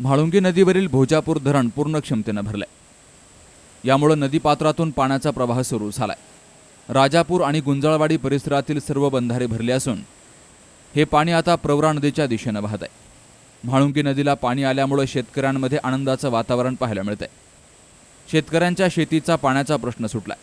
म्हाळुंगी नदीवरील भोजापूर धरण पूर्ण क्षमतेनं भरलंय. यामुळं नदीपात्रातून पाण्याचा प्रवाह सुरू झालाय. राजापूर आणि गुंजाळवाडी परिसरातील सर्व बंधारे भरले असून हे पाणी आता प्रवरा नदीच्या दिशेनं वाहत आहे म्हाळुंगी नदीला पाणी आल्यामुळे शेतकऱ्यांमध्ये आनंदाचं वातावरण पाहायला मिळतंय. शेतकऱ्यांच्या शेतीचा पाण्याचा प्रश्न सुटलाय.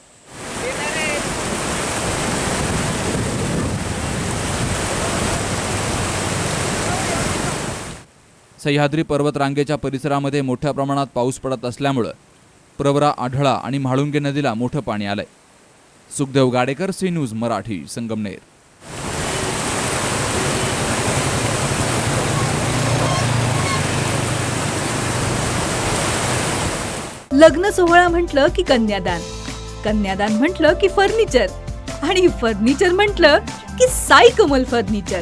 सह्याद्री पर्वतरांगेच्या परिसरामध्ये मोठ्या प्रमाणात पाऊस पडत असल्यामुळं प्रवरा आढळा आणि म्हाळुंगे नदीला मोठं पाणी आलंय. Sukhdev Gadekar C news Marathi Sangamner. लग्न सोहळा म्हटलं की कन्यादान कन्यादान म्हटलं की फर्निचर आणि फर्निचर म्हटलं की साई कमल फर्निचर.